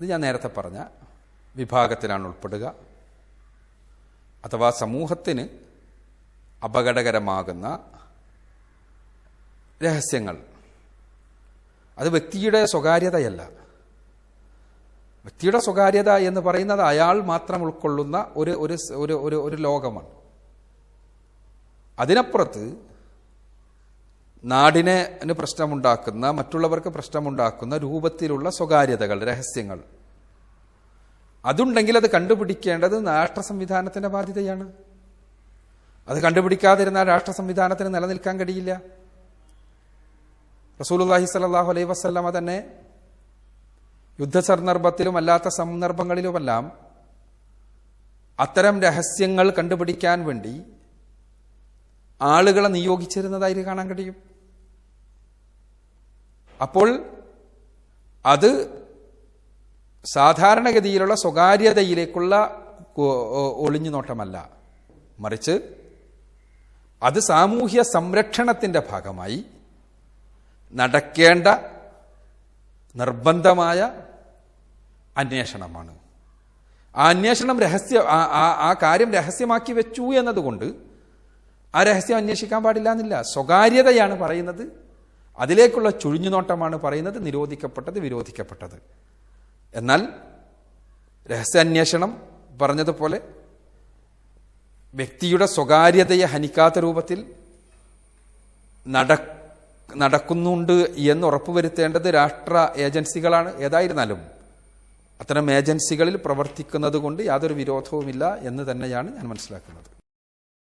ഇത് ഞാൻ നേരത്തെ പറഞ്ഞ വിഭാഗത്തിലാണ് ഉൾപ്പെടുക. അഥവാ സമൂഹത്തിന് അപകടകരമാകുന്ന രഹസ്യങ്ങൾ. അത് വ്യക്തിയുടെ സ്വകാര്യതയല്ല. വ്യക്തിയുടെ സ്വകാര്യത എന്ന് പറയുന്നത് അയാൾ മാത്രം ഉൾക്കൊള്ളുന്ന ഒരു ഒരു ഒരു ഒരു ലോകമാണ്. അതിനപ്പുറത്ത് നാടിനെ പ്രശ്നമുണ്ടാക്കുന്ന മറ്റുള്ളവർക്ക് പ്രശ്നമുണ്ടാക്കുന്ന രൂപത്തിലുള്ള സ്വകാര്യതകൾ രഹസ്യങ്ങൾ. അതുണ്ടെങ്കിൽ അത് കണ്ടുപിടിക്കേണ്ടത് രാഷ്ട്ര സംവിധാനത്തിന്റെ ബാധ്യതയാണ്. അത് കണ്ടുപിടിക്കാതിരുന്ന രാഷ്ട്ര സംവിധാനത്തിന് നിലനിൽക്കാൻ കഴിയില്ല. റസൂലുള്ളാഹി സ്വല്ലല്ലാഹു അലൈഹി വസല്ലമ തന്നെ യുദ്ധ സന്ദർഭത്തിലും അല്ലാത്ത സന്ദർഭങ്ങളിലുമെല്ലാം അത്തരം രഹസ്യങ്ങൾ കണ്ടുപിടിക്കാൻ വേണ്ടി ആളുകളെ നിയോഗിച്ചിരുന്നതായിട്ട് കാണാൻ കഴിയും. അപ്പോൾ അത് സാധാരണഗതിയിലുള്ള സ്വകാര്യതയിലേക്കുള്ള ഒളിഞ്ഞു നോട്ടമല്ല. മറിച്ച് അത് സാമൂഹ്യ സംരക്ഷണത്തിന്റെ ഭാഗമായി നടക്കേണ്ട നിർബന്ധമായ അന്വേഷണമാണ്. ആ അന്വേഷണം രഹസ്യ ആ കാര്യം രഹസ്യമാക്കി വെച്ചു എന്നതുകൊണ്ട് ആ രഹസ്യം അന്വേഷിക്കാൻ പാടില്ല എന്നില്ല സ്വകാര്യതയാണ് പറയുന്നത്. അതിലേക്കുള്ള ചുഴിഞ്ഞുനോട്ടമാണ് പറയുന്നത് നിരോധിക്കപ്പെട്ടത് വിരോധിക്കപ്പെട്ടത്. എന്നാൽ രഹസ്യാന്വേഷണം പറഞ്ഞതുപോലെ വ്യക്തിയുടെ സ്വകാര്യതയെ ഹനിക്കാത്ത രൂപത്തിൽ നട നടക്കുന്നുണ്ട് എന്ന് ഉറപ്പുവരുത്തേണ്ടത് രാഷ്ട്ര ഏജൻസികളാണ് ഏതായിരുന്നാലും അത്തരം ഏജൻസികളിൽ പ്രവർത്തിക്കുന്നത് കൊണ്ട് യാതൊരു വിരോധവുമില്ല എന്ന് തന്നെയാണ് ഞാൻ മനസ്സിലാക്കുന്നത്.